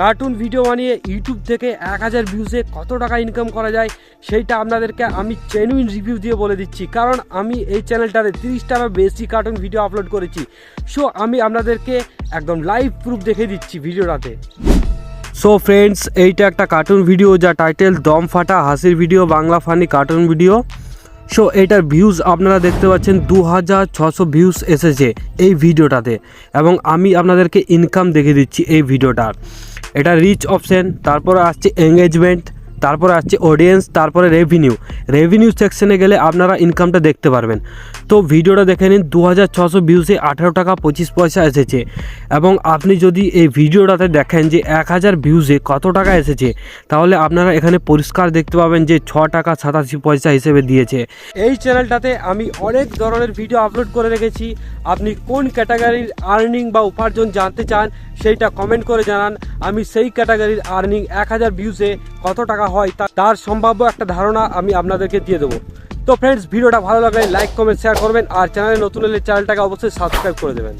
Cartoon video বানিয়ে YouTube থেকে এক হাজার ভিউজে কত টাকা ইনকাম করা যায়, সেইটা আপনাদেরকে আমি জেনুইন রিভিউ দিয়ে বলে দিচ্ছি। কারণ আমি এই চ্যানেলটাতে তিরিশটা বা বেশি কার্টুন ভিডিও আপলোড করেছি। সো আমি আপনাদেরকে একদম লাইভ প্রুফ দেখে দিচ্ছি ভিডিওটাতে। সো ফ্রেন্ডস এইটা একটা কার্টুন ভিডিও যা টাইটেল দম ফাটা, হাসির video Bangla funny cartoon video so এইটার ভিউজ আপনারা দেখতে পাচ্ছেন দু হাজার ছশো ভিউজ এসেছে এই ভিডিওটাতে এবং আমি আপনাদেরকে ইনকাম দেখে দিচ্ছি এই ভিডিওটার এটা রিচ অপশন তারপর আসছে এঙ্গেজমেন্ট তারপরে আসছে অডিয়েন্স তারপরে রেভিনিউ রেভিনিউ সেকশনে গেলে আপনারা ইনকামটা দেখতে পারবেন। তো ভিডিওটা দেখে নিন দু হাজার ছশো ভিউসে আঠেরো টাকা পঁচিশ পয়সা এসেছে। এবং আপনি যদি এই ভিডিওটাতে দেখেন যে এক হাজার ভিউজে কত টাকা এসেছে, তাহলে আপনারা এখানে পরিষ্কার দেখতে পাবেন যে ছ টাকা সাতাশি পয়সা হিসেবে দিয়েছে। এই চ্যানেলটাতে আমি অনেক ধরনের ভিডিও আপলোড করে রেখেছি। আপনি কোন ক্যাটাগরির আর্নিং বা উপার্জন জানতে চান, সেইটা কমেন্ট করে জানান। আমি সেই ক্যাটাগরির আর্নিং এক হাজার ভিউসে কত টাকা হয় তার সম্ভাব্য একটা ধারণা আমি আপনাদেরকে দিয়ে দেবো। তো ফ্রেন্ডস ভিডিওটা ভালো লাগলে লাইক কমেন্ট শেয়ার করবেন আর চ্যানেলে নতুন হলে চ্যানেলটাকে অবশ্যই সাবস্ক্রাইব করে দেবেন।